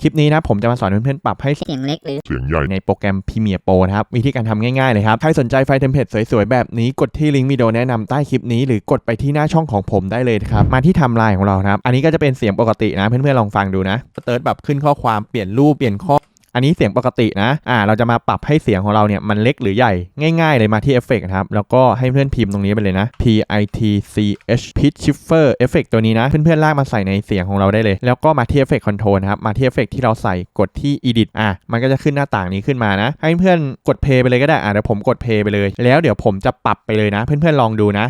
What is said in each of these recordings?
คลิปนี้นะผมจะมาสอนเพื่อนๆปรับให้เสียงเล็กหรือเสียงใหญ่ในโปรแกรม Premiere Pro นะครับ วิธีการทำง่ายๆเลยครับ ใครสนใจไฟล์เทมเพลตสวยๆ แบบนี้กดที่ลิงก์วิดีโอแนะนำใต้คลิปนี้หรือกดไปที่หน้าช่องของผมได้เลยครับ มาที่ไทำลายของเรานะครับ อันนี้ก็จะเป็นเสียงปกตินะ เพื่อนๆลองฟังดูนะเติร์ดแบบขึ้นข้อความเปลี่ยนรูปเปลี่ยนข้อ อันนี้เสียงปกตินะอ่าเราจะมาปรับให้เสียงของเราเนี่ยมันเล็กหรือใหญ่ง่าย ๆ เลยมาที่เอฟเฟกนะครับแล้วก็ให้เพื่อนพิมพ์ตรงนี้ไปเลยนะ P I T C H Pitch Shifter เอฟเฟกตัวนี้นะ เพื่อนๆลากมาใส่ในเสียงของเราได้เลย แล้วก็มาที่เอฟเฟกคอนโทรลนะครับมาที่เอฟเฟกที่เราใส่กดที่ Edit อะมันก็จะขึ้นหน้าต่างนี้ขึ้นมานะ ให้เพื่อนกดเพย์ไปเลยก็ได้อะเดี๋ยวผมกดเพย์ไปเลย แล้วเดี๋ยวผมจะปรับไปเลยนะ เพื่อนๆลองดูนะ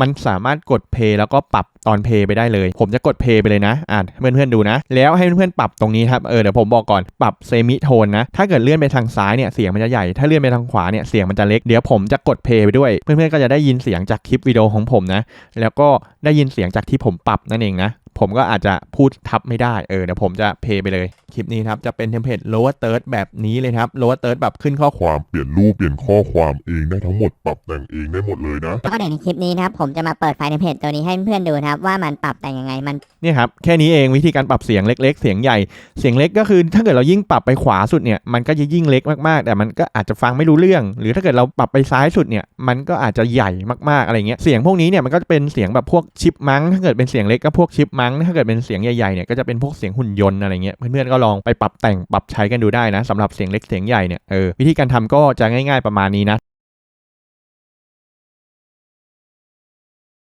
มันสามารถกดเพย์แล้วก็ปรับตอนเพย์ไปได้เลย ผมจะกดเพย์ไปเลยนะอ่านเพื่อนๆดูนะ แล้วให้เพื่อนๆปรับตรงนี้ครับเออเดี๋ยวผมบอกก่อนปรับเซมิโทนนะ ถ้าเกิดเลื่อนไปทางซ้ายเนี่ยเสียงมันจะใหญ่ ถ้าเลื่อนไปทางขวาเนี่ยเสียงมันจะเล็ก เดี๋ยวผมจะกดเพย์ไปด้วย เพื่อนๆก็จะได้ยินเสียงจากคลิปวิดีโอของผมนะ แล้วก็ได้ยินเสียงจากที่ผมปรับนั่นเองนะ ผมก็อาจจะพูดทับไม่ได้ เออเดี๋ยวผมจะเพย์ไปเลย คลิปนี้ครับ จะเป็นเทมเพลต lower third แบบนี้เลยครับ lower third แบบขึ้นข้อความความเปลี่ยนรูปเปลี่ยนข้อความเองได้ทั้งหมดปรับแต่งเองได้หมดเลยนะ แล้วก็เดี๋ยวในคลิปนี้นะครับ ผมจะมาเปิดไฟล์ในเพจตัวนี้ให้เพื่อนๆดูนะครับ ว่ามันปรับแต่งยังไงมัน เนี่ยครับ แค่นี้เองวิธีการปรับเสียงเล็ก ๆ เสียงใหญ่ เสียงเล็กก็คือ ถ้าเกิดเรายิ่งปรับไปขวาสุดเนี่ยมันก็จะยิ่งเล็กมากๆ แต่มันก็อาจจะฟังไม่รู้เรื่อง หรือถ้าเกิดเราปรับไปซ้ายสุดเนี่ยมันก็อาจจะใหญ่มากๆอะไรเงี้ยเสียงพวกนี้เนี่ยมันก็จะเป็นเสียงแบบพวกชิปมังถ้าเกิดเป็นเสียงเล็กก็พวกชิปมังถ้าเกิดเป็นเสียงใหญ่ๆเนี่ยก็จะเป็นพวกเสียงหุ่นยนต์อะไรเงี้ยเพื่อนๆก็ลองไปปรับแต่งปรับใช้กันดูได้นะสำหรับเสียงเล็กเสียงใหญ่เนี่ยเออวิธีการทำก็จะง่าย ๆประมาณนี้นะ